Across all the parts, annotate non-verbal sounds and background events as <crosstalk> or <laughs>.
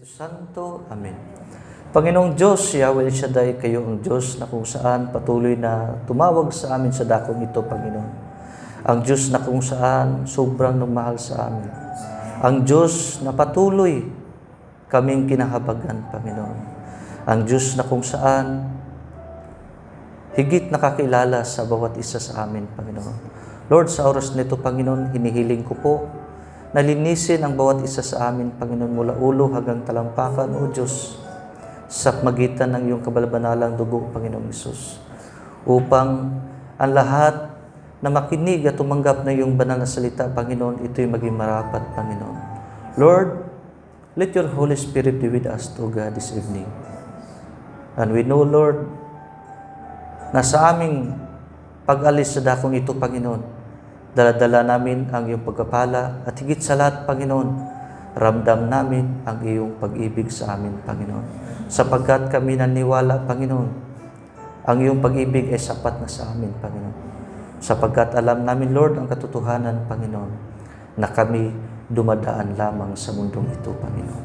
Espiritu Santo. Amen. Panginoong Diyos, Yahweh Shaddai, kayo ang Diyos na kung saan patuloy na tumawag sa amin sa dakong ito, Panginoon. Ang Diyos na kung saan sobrang nagmahal sa amin. Ang Diyos na patuloy kaming kinahabagan, Panginoon. Ang Diyos na kung saan higit nakakilala sa bawat isa sa amin, Panginoon. Lord, sa oras nito, Panginoon, hinihiling ko po na linisin ang bawat isa sa amin, Panginoon, mula ulo hanggang talampakan, O Diyos, sa magitan ng iyong kabalbanalang dugo, Panginoong Isus, upang ang lahat na makinig at tumanggap na iyong banal na salita, Panginoon, ito'y maging marapat, Panginoon. Lord, let your Holy Spirit be with us, to God, this evening. And we know, Lord, na sa aming pag-alis sa dakong ito, Panginoon, daladala namin ang iyong pagkapala at higit sa lahat, Panginoon, ramdam namin ang iyong pag-ibig sa amin, Panginoon. Sapagkat kami naniwala, Panginoon, ang iyong pag-ibig ay sapat na sa amin, Panginoon. Sapagkat alam namin, Lord, ang katotohanan, Panginoon, na kami dumadaan lamang sa mundong ito, Panginoon.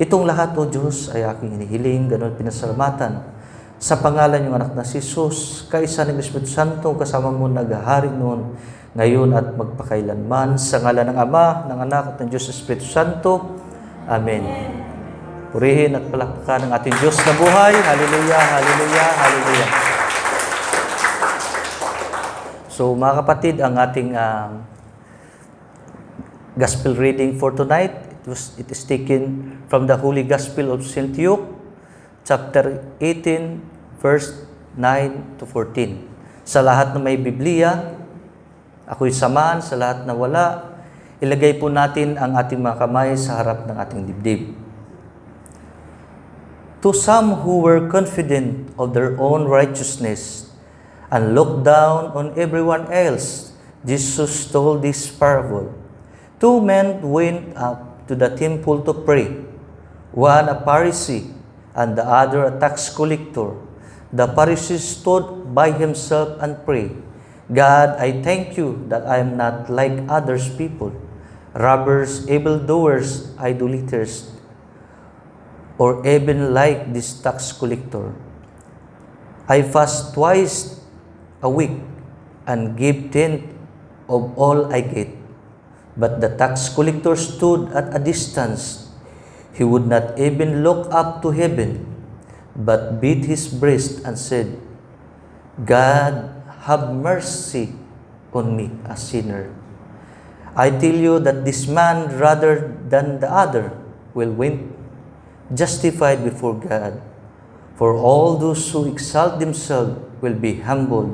Itong lahat, O Diyos, ay aking hinihiling, ganun pinasalamatan sa pangalan ng anak na si Jesus, kaisa ni Espiritu Santo, kasama mo naghahari noon, ngayon at magpakailanman, sa ngalan ng Ama, ng Anak at ng Diyos Espiritu Santo. Amen. Purihin at palakpakan ng ating Diyos na buhay. Hallelujah, hallelujah, hallelujah. So mga kapatid, ang ating um, gospel reading for tonight, it, was, it is taken from the Holy Gospel of St. Luke, chapter 18, verse 9 to 14. Sa lahat na may Biblia, ako'y samahan sa lahat na wala, ilagay po natin ang ating mga kamay sa harap ng ating dibdib. To some who were confident of their own righteousness and looked down on everyone else, Jesus told this parable. Two men went up to the temple to pray, one a Pharisee and the other a tax collector. The Pharisee stood by himself and prayed, God, I thank you that I am not like others people, robbers, evildoers, idolaters, or even like this tax collector. I fast twice a week and give tenth of all I get. But the tax collector stood at a distance. He would not even look up to heaven, but beat his breast and said, God, have mercy on me, a sinner. I tell you that this man, rather than the other, will win justified before God. For all those who exalt themselves will be humbled,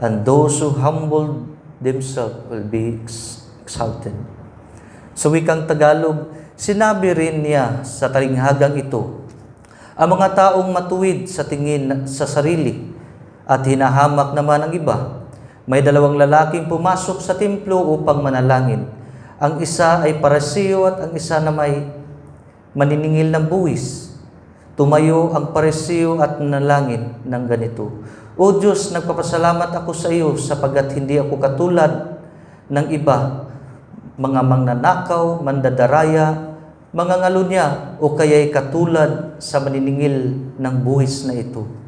and those who humble themselves will be ex- exalted. Sa wikang Tagalog, sinabi rin niya sa talinghagang ito, ang mga taong matuwid sa tingin sa sarili at hinahamak naman ang iba, may dalawang lalaking pumasok sa templo upang manalangin. Ang isa ay parasiyo at ang isa na may maniningil ng buwis. Tumayo ang paresiyo at nalangin ng ganito. O Diyos, nagpapasalamat ako sa iyo sapagat hindi ako katulad ng iba, mga mangnanakaw, mandadaraya, mga ngalunya, o kaya'y katulad sa maniningil ng buwis na ito.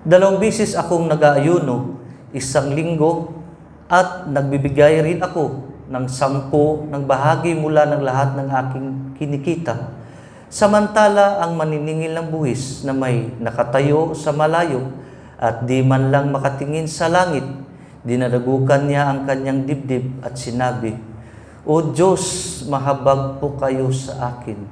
Dalawang bisis akong nag-aayuno, isang linggo, at nagbibigay rin ako ng sampu ng bahagi mula ng lahat ng aking kinikita. Samantala ang maniningil ng buwis na may nakatayo sa malayo at di man lang makatingin sa langit, dinadagukan niya ang kanyang dibdib at sinabi, O Diyos, mahabag po kayo sa akin,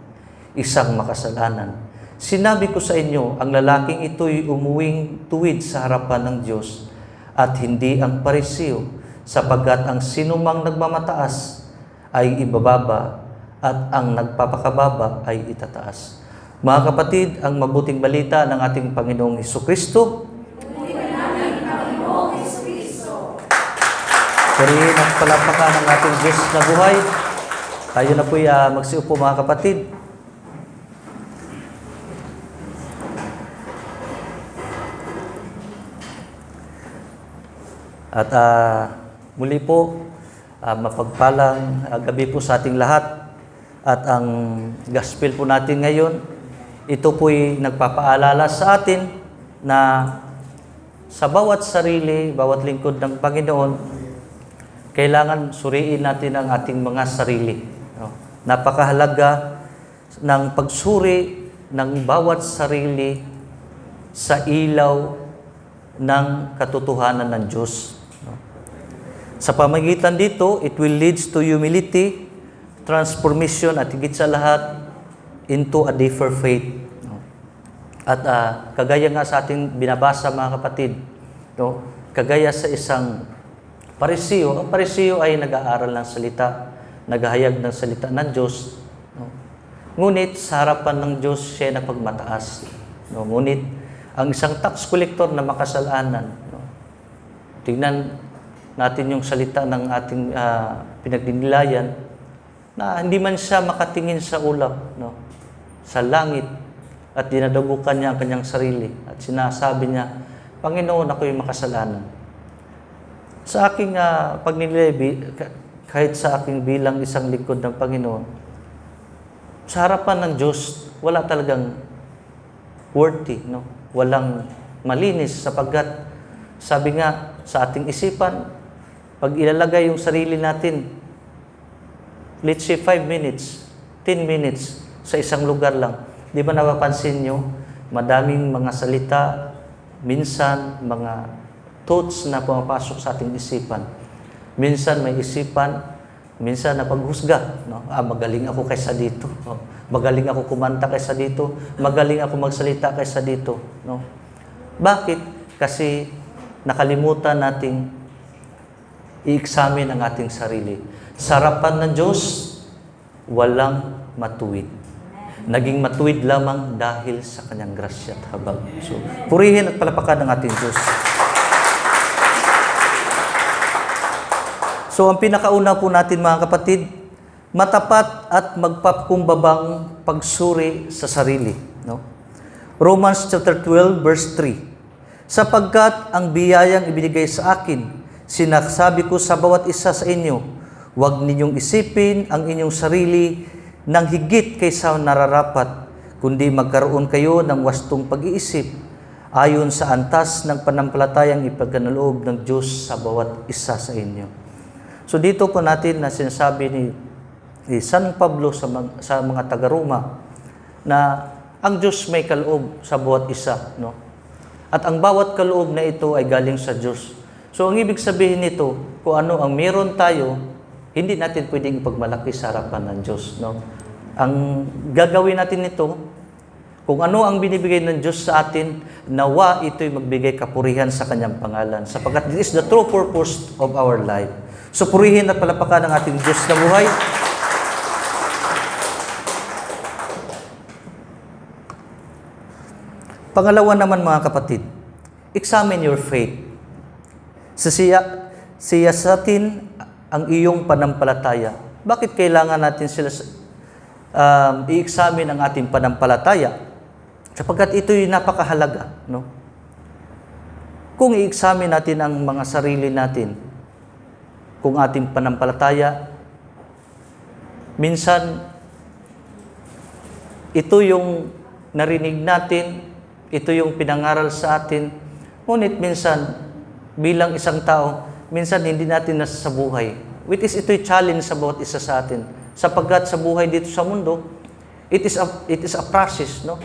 isang makasalanan. Sinabi ko sa inyo, ang lalaking ito'y umuwing tuwid sa harapan ng Diyos at hindi ang parisiyo sapagkat ang sinumang nagmamataas ay ibababa at ang nagpapakababa ay itataas. Mga kapatid, ang mabuting balita ng ating Panginoong Heso Kristo. Purihin ang palapakan ng ating Diyos na buhay. Tayo na po'y uh, magsiupo mga kapatid. At uh, muli po, uh, mapagpalang uh, gabi po sa ating lahat. At ang gospel po natin ngayon, ito po'y nagpapaalala sa atin na sa bawat sarili, bawat lingkod ng Panginoon, kailangan suriin natin ang ating mga sarili. Napakahalaga ng pagsuri ng bawat sarili sa ilaw ng katotohanan ng Diyos. Sa pamagitan dito, it will leads to humility, transformation, at higit sa lahat, into a deeper faith. At ah, kagaya nga sa ating binabasa mga kapatid, no? kagaya sa isang parisiyo, ang parisiyo ay nag-aaral ng salita, naghahayag ng salita ng Diyos. No? Ngunit sa harapan ng Diyos siya na pagmataas. No? Ngunit ang isang tax collector na makasalanan, no? tingnan natin yung salita ng ating ah, pinagdinilayan na hindi man siya makatingin sa ulap, no? sa langit, at dinadabukan niya ang kanyang sarili. At sinasabi niya, Panginoon, ako'y makasalanan. Sa aking uh, pagnilibi, ka- kahit sa aking bilang isang lingkod ng Panginoon, sa harapan ng Diyos, wala talagang worthy, no? Walang malinis sapagkat sabi nga sa ating isipan, pag ilalagay yung sarili natin, let's say 5 minutes, 10 minutes sa isang lugar lang. Di ba napapansin nyo, madaming mga salita, minsan mga thoughts na pumapasok sa ating isipan. Minsan may isipan, minsan na paghusga. No? Ah, magaling ako kaysa dito. No? Magaling ako kumanta kaysa dito. Magaling ako magsalita kaysa dito. No? Bakit? Kasi nakalimutan nating i-examine ang ating sarili. Sa harapan ng Diyos, walang matuwid. Naging matuwid lamang dahil sa kanyang grasya at habag. So, purihin at palapakan ng ating Diyos. So, ang pinakauna po natin mga kapatid, matapat at magpakumbabang pagsuri sa sarili. No? Romans chapter 12 verse 3. Sapagkat ang biyayang ibinigay sa akin, sinasabi ko sa bawat isa sa inyo, huwag ninyong isipin ang inyong sarili ng higit kaysa nararapat, kundi magkaroon kayo ng wastong pag-iisip ayon sa antas ng panampalatayang ipagkanaloob ng Diyos sa bawat isa sa inyo. So dito po natin na sinasabi ni, ni San Pablo sa, mga, sa mga taga-Roma na ang Diyos may kaloob sa bawat isa. No? At ang bawat kaloob na ito ay galing sa Diyos. So ang ibig sabihin nito, kung ano ang meron tayo, hindi natin pwedeng ipagmalaki sa harapan ng Diyos. No? Ang gagawin natin nito, kung ano ang binibigay ng Diyos sa atin, nawa ito'y magbigay kapurihan sa kanyang pangalan. Sapagkat this is the true purpose of our life. So purihin at palapakan ng ating Diyos na buhay. Pangalawa naman mga kapatid, examine your faith. Sisiya, siya sa atin ang iyong panampalataya. Bakit kailangan natin sila um, i-examine ang ating panampalataya? Sapagkat ito'y napakahalaga. No? Kung i-examine natin ang mga sarili natin, kung ating panampalataya, minsan ito yung narinig natin, ito yung pinangaral sa atin, ngunit minsan bilang isang tao, minsan hindi natin nasasabuhay. Which is ito'y challenge sa bawat isa sa atin. Sapagkat sa buhay dito sa mundo, it is a, it is a process, no?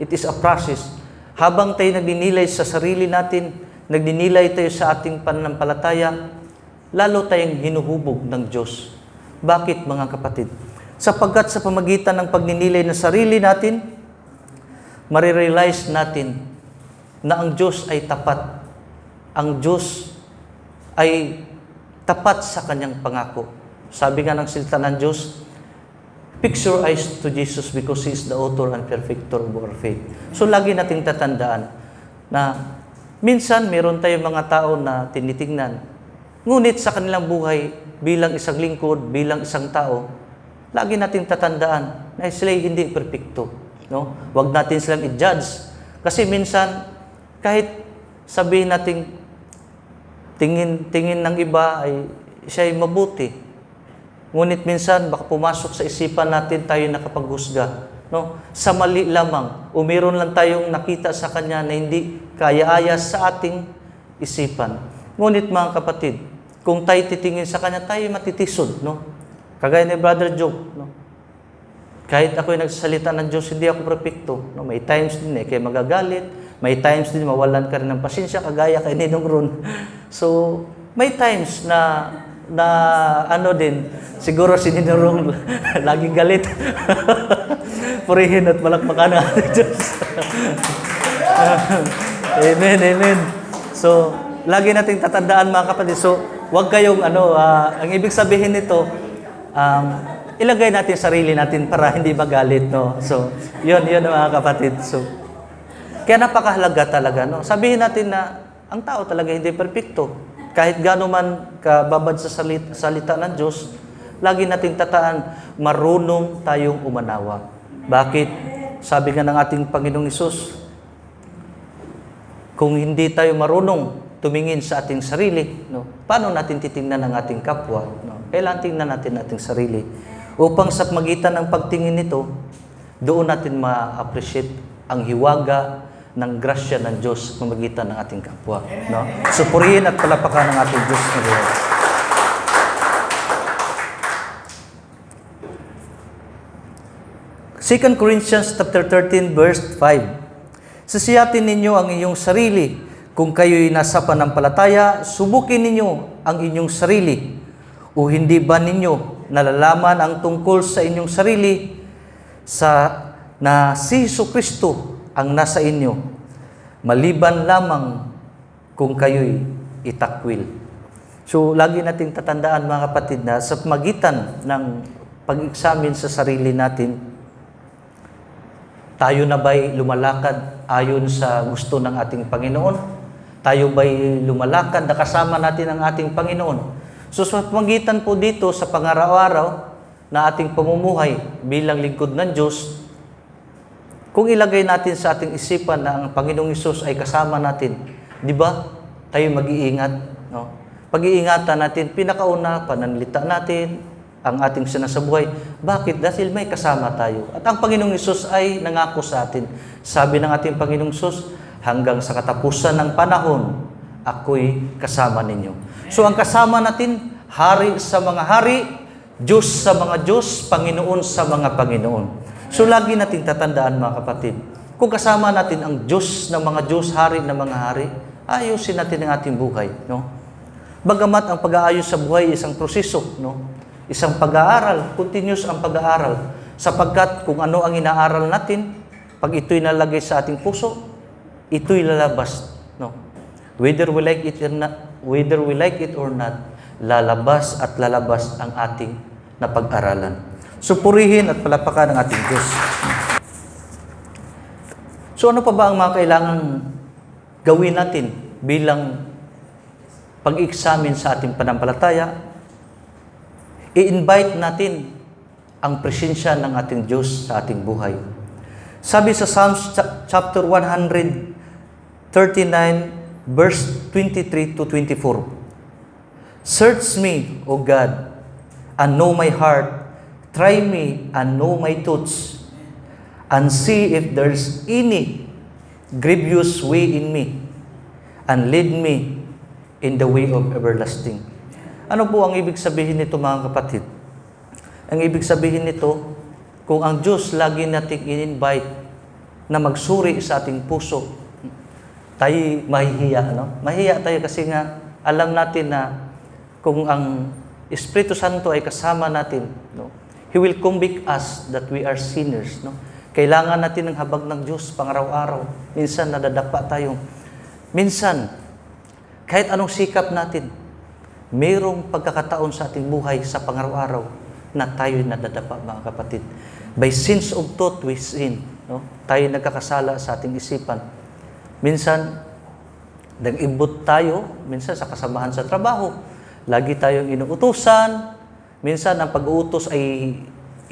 It is a process. Habang tayo nagdinilay sa sarili natin, nagdinilay tayo sa ating pananampalataya, lalo tayong hinuhubog ng Diyos. Bakit mga kapatid? Sapagkat sa pamagitan ng pagninilay ng sarili natin, marirealize natin na ang Diyos ay tapat. Ang Diyos ay tapat sa kanyang pangako. Sabi nga ng silta ng Diyos, Fix your eyes to Jesus because He is the author and perfecter of our faith. So lagi nating tatandaan na minsan meron tayong mga tao na tinitingnan. Ngunit sa kanilang buhay bilang isang lingkod, bilang isang tao, lagi nating tatandaan na sila hindi perfecto. No? Huwag natin silang i-judge. Kasi minsan, kahit sabihin nating tingin, tingin ng iba ay siya ay mabuti. Ngunit minsan, baka pumasok sa isipan natin tayo nakapaghusga. No? Sa mali lamang, o meron lang tayong nakita sa Kanya na hindi kaya-aya sa ating isipan. Ngunit mga kapatid, kung tayo titingin sa Kanya, tayo matitisod. No? Kagaya ni Brother Job. No? Kahit ako'y nagsasalita ng Diyos, hindi ako perfecto. No? May times din eh, kaya magagalit. May times din mawalan ka rin ng pasensya, kagaya kay Ninong Ron. <laughs> So, may times na na ano din, siguro si Ninong Ron <laughs> laging galit. <laughs> Purihin at malakpakan ating Diyos. <laughs> amen, amen. So, lagi nating tatandaan mga kapatid. So, wag kayong ano, ah, ang ibig sabihin nito, um, ilagay natin sarili natin para hindi magalit, no? So, yun, yun mga kapatid. So, kaya napakahalaga talaga, no? Sabihin natin na ang tao talaga hindi perpekto. Kahit gaano man kababad sa salita, ng Diyos, lagi nating tataan, marunong tayong umanawa. Bakit? Sabi nga ng ating Panginoong Isus, kung hindi tayo marunong tumingin sa ating sarili, no, paano natin titingnan ang ating kapwa? No? Kailangan tingnan natin ating sarili. Upang sa magitan ng pagtingin nito, doon natin ma-appreciate ang hiwaga ng grasya ng Diyos sa magitan ng ating kapwa. No? Supurihin at palapakan ng ating Diyos Lord. Second Corinthians chapter 13 verse 5. Sisiyatin ninyo ang inyong sarili. Kung kayo'y nasa panampalataya, subukin ninyo ang inyong sarili. O hindi ba ninyo nalalaman ang tungkol sa inyong sarili sa na si Kristo ang nasa inyo, maliban lamang kung kayo'y itakwil. So, lagi nating tatandaan mga kapatid na sa magitan ng pag-examine sa sarili natin, tayo na ba'y lumalakad ayon sa gusto ng ating Panginoon? Tayo ba'y lumalakad na kasama natin ang ating Panginoon? So sa magitan po dito sa pangaraw-araw na ating pamumuhay bilang lingkod ng Diyos, kung ilagay natin sa ating isipan na ang Panginoong Isus ay kasama natin, di ba? Tayo mag-iingat. No? Pag-iingatan natin, pinakauna, pananalita natin, ang ating sinasabuhay. Bakit? Dahil may kasama tayo. At ang Panginoong Isus ay nangako sa atin. Sabi ng ating Panginoong Isus, hanggang sa katapusan ng panahon, ako'y kasama ninyo. So ang kasama natin, hari sa mga hari, Diyos sa mga Diyos, Panginoon sa mga Panginoon. So lagi nating tatandaan mga kapatid, kung kasama natin ang Diyos ng mga Diyos, hari ng mga hari, ayusin natin ang ating buhay. No? Bagamat ang pag-aayos sa buhay ay isang proseso, no? isang pag-aaral, continuous ang pag-aaral. Sapagkat kung ano ang inaaral natin, pag ito'y nalagay sa ating puso, ito'y lalabas. No? Whether we like it or not, whether we like it or not, lalabas at lalabas ang ating napag-aralan. Supurihin at palapakan ng ating Diyos. So ano pa ba ang mga kailangan gawin natin bilang pag-examine sa ating panampalataya? I-invite natin ang presensya ng ating Diyos sa ating buhay. Sabi sa Psalms cha- chapter 139 verse 23 to 24. Search me, O God, and know my heart. Try me and know my thoughts, and see if there's any grievous way in me, and lead me in the way of everlasting. Ano po ang ibig sabihin nito mga kapatid? Ang ibig sabihin nito, kung ang Diyos lagi nating in-invite na magsuri sa ating puso, tayo mahihiya, no? Mahihiya tayo kasi nga alam natin na kung ang Espiritu Santo ay kasama natin, no? He will convict us that we are sinners, no? Kailangan natin ng habag ng Diyos pangaraw-araw. Minsan nadadapa tayo. Minsan, kahit anong sikap natin, mayroong pagkakataon sa ating buhay sa pangaraw-araw na tayo nadadapa, mga kapatid. By sins of thought, we sin. No? Tayo nagkakasala sa ating isipan. Minsan, nag-ibot tayo, minsan sa kasamahan sa trabaho. Lagi tayong inuutusan. Minsan, ang pag-uutos ay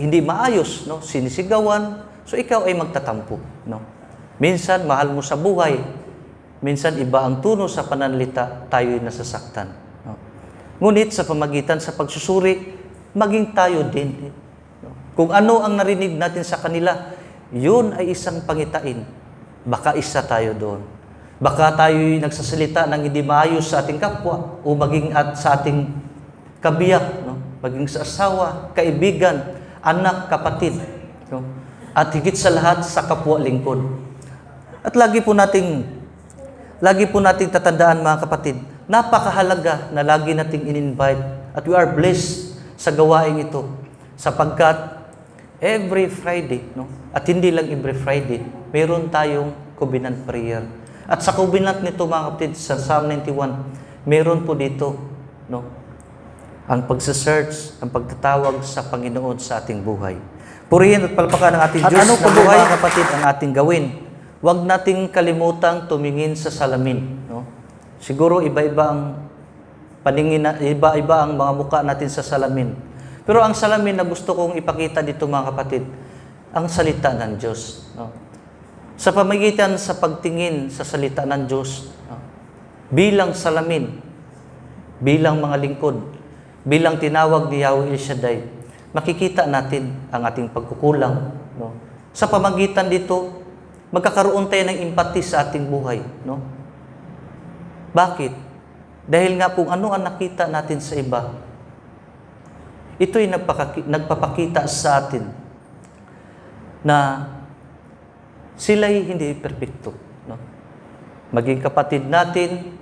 hindi maayos, no? sinisigawan. So, ikaw ay magtatampo. No? Minsan, mahal mo sa buhay. Minsan, iba ang tuno sa pananalita, tayo'y nasasaktan. No? Ngunit, sa pamagitan sa pagsusuri, maging tayo din. Kung ano ang narinig natin sa kanila, yun ay isang pangitain. Baka isa tayo doon. Baka tayo'y nagsasalita ng hindi maayos sa ating kapwa o maging at sa ating kabiyak, no? Maging sa asawa, kaibigan, anak, kapatid. No? At higit sa lahat sa kapwa lingkod. At lagi po nating lagi po nating tatandaan mga kapatid, napakahalaga na lagi nating in-invite at we are blessed sa gawain ito sapagkat every Friday, no? At hindi lang every Friday, meron tayong covenant prayer. At sa covenant nito mga kapatid sa Psalm 91, meron po dito, no? Ang pagsa-search, ang pagtatawag sa Panginoon sa ating buhay. Purihin at palpakan ng ating At Diyos ano na buhay, mga kapatid, ang ating gawin. Huwag nating kalimutang tumingin sa salamin. No? Siguro iba-iba ang paningin, na- iba-iba ang mga muka natin sa salamin. Pero ang salamin na gusto kong ipakita dito mga kapatid, ang salita ng Diyos. No? Sa pamagitan sa pagtingin sa salita ng Diyos, no? bilang salamin, bilang mga lingkod, bilang tinawag ni Yahweh El Shaddai, makikita natin ang ating pagkukulang. No? Sa pamagitan dito, magkakaroon tayo ng empathy sa ating buhay. No? Bakit? Dahil nga kung ano ang nakita natin sa iba, ito'y nagpapakita sa atin na sila'y hindi perfecto. No? Maging kapatid natin,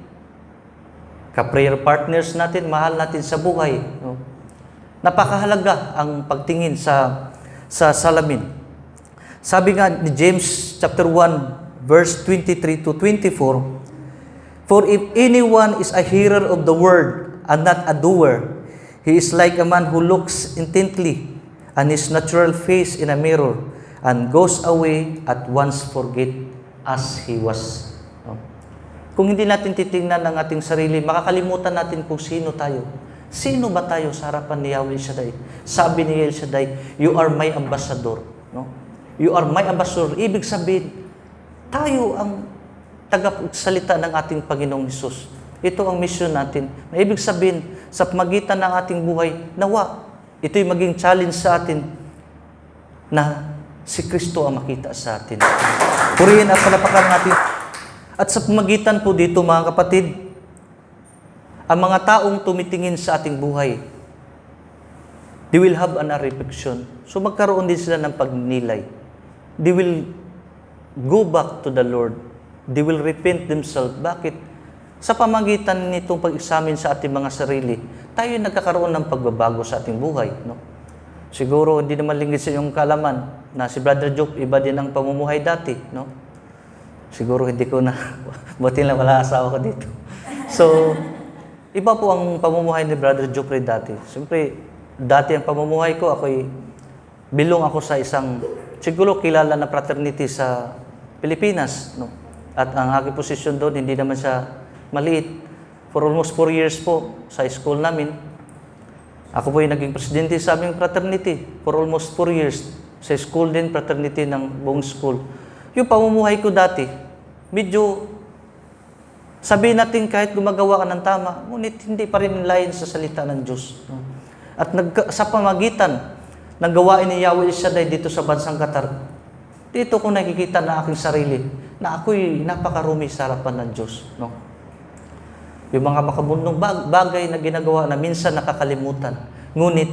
ka-prayer partners natin, mahal natin sa buhay. No? Napakahalaga ang pagtingin sa sa salamin. Sabi nga ni James chapter 1 verse 23 to 24, For if anyone is a hearer of the word and not a doer, he is like a man who looks intently on his natural face in a mirror and goes away at once forget as he was. Kung hindi natin titingnan ang ating sarili, makakalimutan natin kung sino tayo. Sino ba tayo sa harapan ni Yahweh Shaddai? Sabi ni El Shaddai, you are my ambassador. No? You are my ambassador. Ibig sabihin, tayo ang tagapagsalita ng ating Panginoong Hesus. Ito ang mission natin. Na ibig sabihin, sa pamagitan ng ating buhay, nawa, ito'y maging challenge sa atin na si Kristo ang makita sa atin. Purihin at palapakan natin. At sa pamagitan po dito, mga kapatid, ang mga taong tumitingin sa ating buhay, they will have an reflection. So magkaroon din sila ng pagnilay. They will go back to the Lord. They will repent themselves. Bakit? Sa pamagitan nitong pag-examine sa ating mga sarili, tayo nagkakaroon ng pagbabago sa ating buhay. No? Siguro hindi naman lingid sa iyong kalaman na si Brother Job, iba din ang pamumuhay dati. No? Siguro hindi ko na, <laughs> buti lang wala asawa ko dito. So, iba po ang pamumuhay ni Brother Jopre dati. Siyempre, dati ang pamumuhay ko, ako'y bilong ako sa isang, siguro kilala na fraternity sa Pilipinas. No? At ang aking posisyon doon, hindi naman siya maliit. For almost four years po sa school namin, ako po yung naging presidente sa aming fraternity for almost four years. Sa school din, fraternity ng buong school. Yung pamumuhay ko dati, medyo sabihin natin kahit gumagawa ka ng tama, ngunit hindi pa rin layan sa salita ng Diyos. At nag, sa pamagitan ng gawain ni Yahweh Shaddai dito sa bansang Qatar, dito ko nakikita na aking sarili na ako'y napakarumi sa harapan ng Diyos. No? Yung mga makabundong bag- bagay na ginagawa na minsan nakakalimutan. Ngunit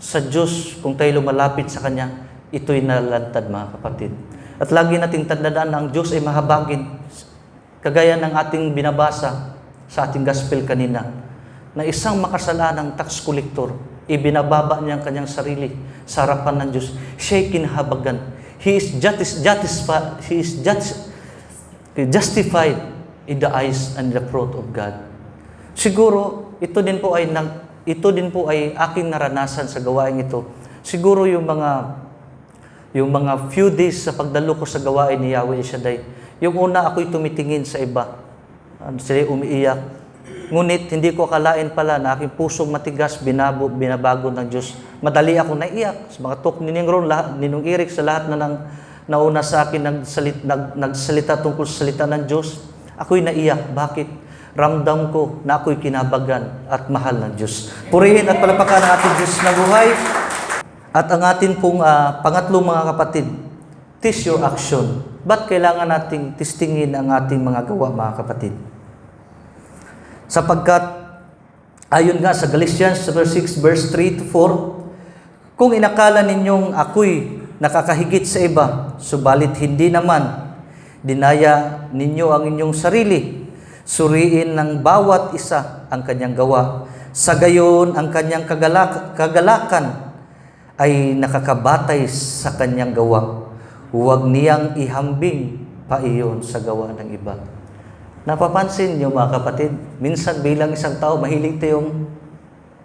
sa Diyos, kung tayo lumalapit sa Kanya, ito'y nalalantad mga kapatid. At lagi nating tandaan na ang Diyos ay mahabagin. Kagaya ng ating binabasa sa ating gospel kanina, na isang makasalanang tax collector, ibinababa niya ang kanyang sarili sa harapan ng Diyos. Siya'y kinahabagan. He is justice, justified, he is just, justified in the eyes and the throat of God. Siguro ito din po ay ito din po ay aking naranasan sa gawain ito. Siguro yung mga yung mga few days sa pagdalo ko sa gawain ni Yahweh Shaddai, yung una ako'y tumitingin sa iba. Ano, sila umiiyak. Ngunit hindi ko akalain pala na aking pusong matigas, binabo, binabago ng Diyos. Madali ako naiyak. Sa mga talk ni Ningron, lahat, ni Nung Eric, sa lahat na nang, nauna sa akin nagsalit, nag, nagsalita tungkol sa salita ng Diyos, ako'y naiyak. Bakit? ramdam ko na ako'y kinabagan at mahal ng Diyos. Purihin at palapakan ang ating Diyos na buhay. At ang atin pong ah, pangatlong mga kapatid, test your action. Ba't kailangan nating testingin ang ating mga gawa, mga kapatid? Sapagkat, ayon nga sa Galatians chapter 6, verse 3 to 4, kung inakala ninyong ako'y nakakahigit sa iba, subalit hindi naman, dinaya ninyo ang inyong sarili, suriin ng bawat isa ang kanyang gawa. Sa gayon, ang kanyang kagalak- kagalakan ay nakakabatay sa kanyang gawa. Huwag niyang ihambing pa iyon sa gawa ng iba. Napapansin niyo mga kapatid, minsan bilang isang tao, mahilig tayong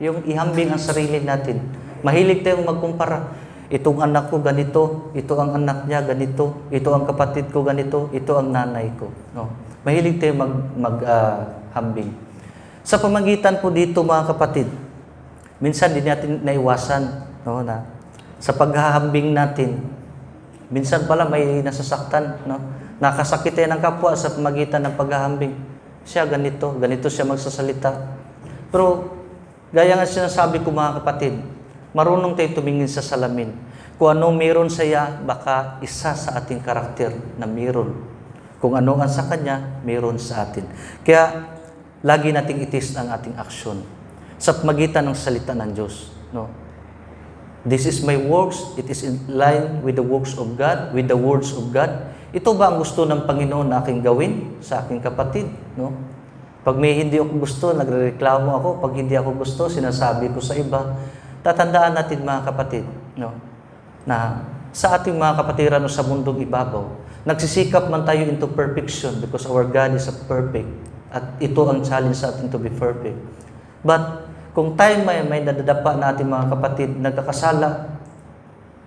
yung ihambing ang sarili natin. Mahilig tayong magkumpara. Itong anak ko ganito, ito ang anak niya ganito, ito ang kapatid ko ganito, ito ang nanay ko. No? Mahilig tayong mag, mag ah, hambing. Sa pamagitan po dito mga kapatid, minsan din natin naiwasan no, na sa paghahambing natin, minsan pala may nasasaktan, no? Nakasakit tayo ng kapwa sa pamagitan ng paghahambing. Siya ganito, ganito siya magsasalita. Pero gaya nga sinasabi ko mga kapatid, marunong tayo tumingin sa salamin. Kung anong meron sa iya, baka isa sa ating karakter na meron. Kung ano ang sa kanya, meron sa atin. Kaya lagi nating itis ang ating aksyon sa pamagitan ng salita ng Diyos. No? This is my works, it is in line with the works of God, with the words of God. Ito ba ang gusto ng Panginoon na aking gawin sa aking kapatid? No? Pag may hindi ako gusto, nagrereklamo ako. Pag hindi ako gusto, sinasabi ko sa iba. Tatandaan natin mga kapatid, no? na sa ating mga kapatiran o sa mundong ibabaw, nagsisikap man tayo into perfection because our God is a perfect. At ito ang challenge sa atin to be perfect. But kung tayo may, may nadadapa na ating mga kapatid nagkakasala,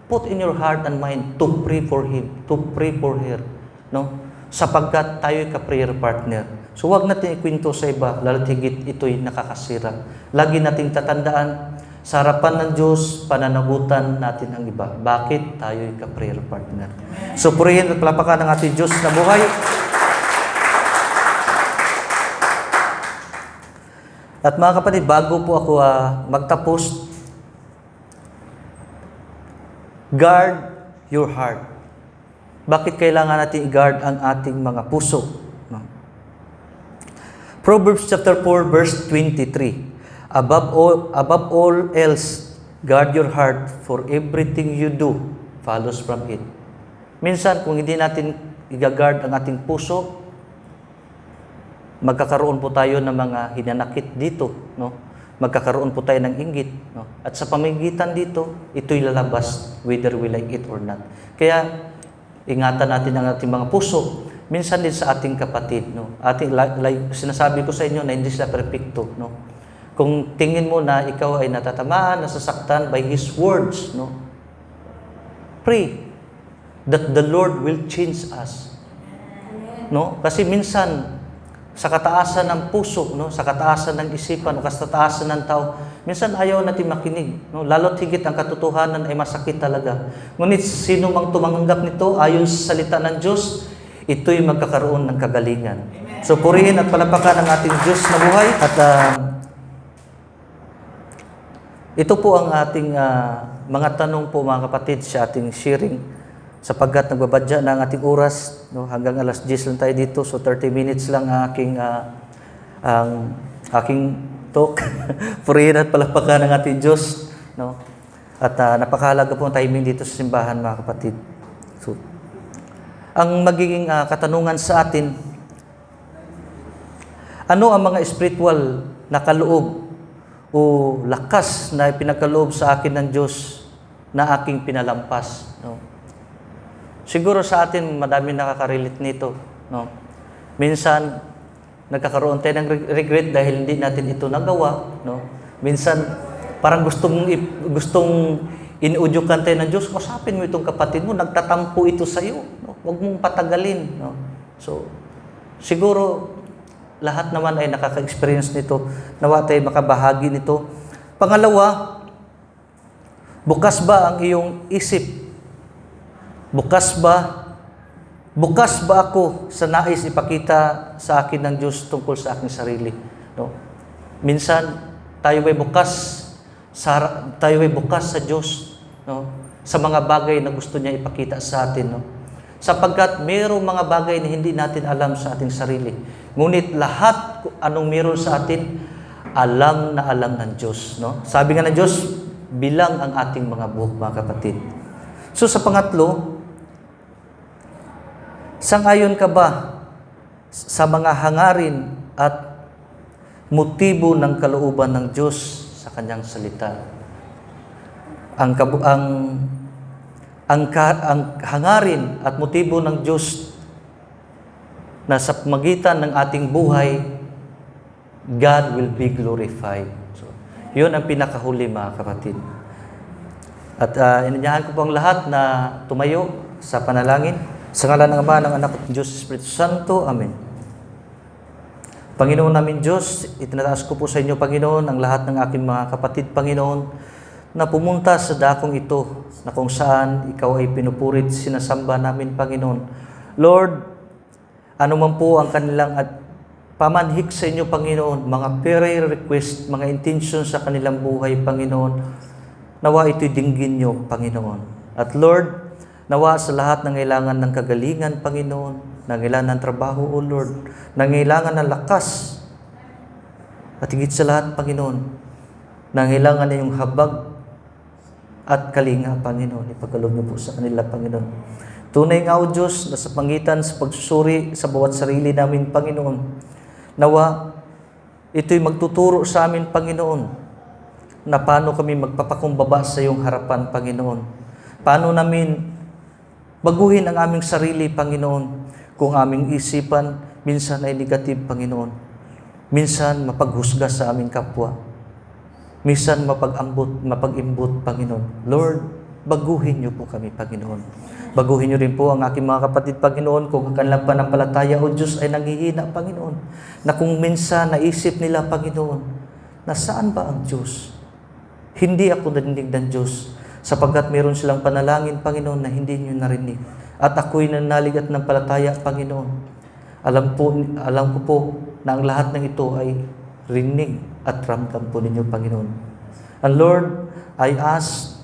put in your heart and mind to pray for him, to pray for her, no? Sapagkat tayo'y ka-prayer partner. So wag natin ikwento sa iba, lalo't higit ito'y nakakasira. Lagi nating tatandaan, sa harapan ng Diyos, pananagutan natin ang iba. Bakit tayo'y ka-prayer partner? So purihin at palapakan ng ating Diyos na buhay. At mga kapatid, bago po ako ah, magtapos, guard your heart. Bakit kailangan natin i-guard ang ating mga puso? No? Proverbs chapter 4 verse 23. Above all, above all else, guard your heart for everything you do follows from it. Minsan, kung hindi natin i-guard ang ating puso, magkakaroon po tayo ng mga hinanakit dito, no? Magkakaroon po tayo ng inggit, no? At sa pamagitan dito, ito'y lalabas whether we like it or not. Kaya ingatan natin ang ating mga puso. Minsan din sa ating kapatid, no? Ating like sinasabi ko sa inyo na hindi sila perpekto, no? Kung tingin mo na ikaw ay natatamaan, nasasaktan by his words, no? Pray that the Lord will change us. No? Kasi minsan sa kataasan ng puso, no, sa kataasan ng isipan, o sa kataasan ng tao, minsan ayaw natin makinig. No? Lalo't higit ang katotohanan ay masakit talaga. Ngunit sino mang tumanggap nito ayon sa salita ng Diyos, ito'y magkakaroon ng kagalingan. So purihin at palapakan ang ating Diyos na buhay at ah, ito po ang ating ah, mga tanong po mga kapatid sa ating sharing sapagkat nagbabadya na ang ating oras no hanggang alas 10 lang tayo dito so 30 minutes lang ang aking ah, ang aking talk <laughs> purihin at palapakan ng ating Diyos no at ah, napakahalaga po ang timing dito sa simbahan mga kapatid so ang magiging ah, katanungan sa atin ano ang mga spiritual na kaloob o lakas na pinagkaloob sa akin ng Diyos na aking pinalampas. No? Siguro sa atin, madami nakaka-relate nito. No? Minsan, nagkakaroon tayo ng re- regret dahil hindi natin ito nagawa. No? Minsan, parang gustong, gustong inuudyukan tayo ng Diyos, usapin mo itong kapatid mo, nagtatampo ito sa iyo. No? Huwag mong patagalin. No? So, siguro, lahat naman ay nakaka-experience nito. Nawa tayo makabahagi nito. Pangalawa, bukas ba ang iyong isip? Bukas ba Bukas ba ako sa nais ipakita sa akin ng Diyos tungkol sa aking sarili? No? Minsan, tayo ay bukas sa tayo ay bukas sa Diyos, no? Sa mga bagay na gusto niya ipakita sa atin, no? Sapagkat mayroong mga bagay na hindi natin alam sa ating sarili. Ngunit lahat anong meron sa atin, alam na alam ng Diyos, no? Sabi nga ng Diyos, bilang ang ating mga buhok, mga kapatid. So sa pangatlo, Sangayon ka ba sa mga hangarin at motibo ng kalooban ng Diyos sa kanyang salita? Ang ang ang, ang hangarin at motibo ng Diyos na sa magitan ng ating buhay, God will be glorified. So, yun ang pinakahuli mga kapatid. At uh, inanyahan ko po ang lahat na tumayo sa panalangin. Sa ngalan ng Ama, ng Anak at Diyos, Espiritu Santo. Amen. Panginoon namin Diyos, itinataas ko po sa inyo, Panginoon, ang lahat ng aking mga kapatid, Panginoon, na pumunta sa dakong ito, na kung saan ikaw ay pinupurit, sinasamba namin, Panginoon. Lord, ano man po ang kanilang at pamanhik sa inyo, Panginoon, mga prayer request, mga intention sa kanilang buhay, Panginoon, nawa ito'y dinggin nyo, Panginoon. At Lord, nawa sa lahat ng kailangan ng kagalingan, Panginoon, nangailangan ng trabaho, O Lord, nangailangan ng lakas, at higit sa lahat, Panginoon, nangailangan na yung habag at kalinga, Panginoon. Ipagkalob niyo po sa kanila, Panginoon. Tunay nga, O Diyos, na sa pangitan sa pagsusuri sa bawat sarili namin, Panginoon, nawa ito'y magtuturo sa amin, Panginoon, na paano kami magpapakumbaba sa iyong harapan, Panginoon. Paano namin baguhin ang aming sarili, Panginoon, kung aming isipan minsan ay negative, Panginoon. Minsan mapaghusga sa aming kapwa. Minsan mapag-ambot, mapag-imbot, Panginoon. Lord, baguhin niyo po kami, Panginoon. Baguhin niyo rin po ang aking mga kapatid, Panginoon, kung ang kanilang panampalataya o Diyos ay nanghihina, Panginoon. Na kung minsan naisip nila, Panginoon, na saan ba ang Diyos? Hindi ako narinig ng Diyos sapagkat meron silang panalangin, Panginoon, na hindi niyo narinig. At ako'y nanalig at ng palataya, Panginoon. Alam, po, alam ko po na ang lahat ng ito ay rinig at ramdam po ninyo, Panginoon. And Lord, I ask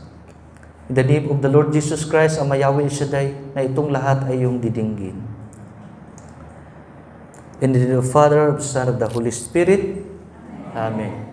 in the name of the Lord Jesus Christ, ang Yahweh Shaddai, na itong lahat ay yung didinggin. In the name of the Father, of the Son, of the Holy Spirit. Amen.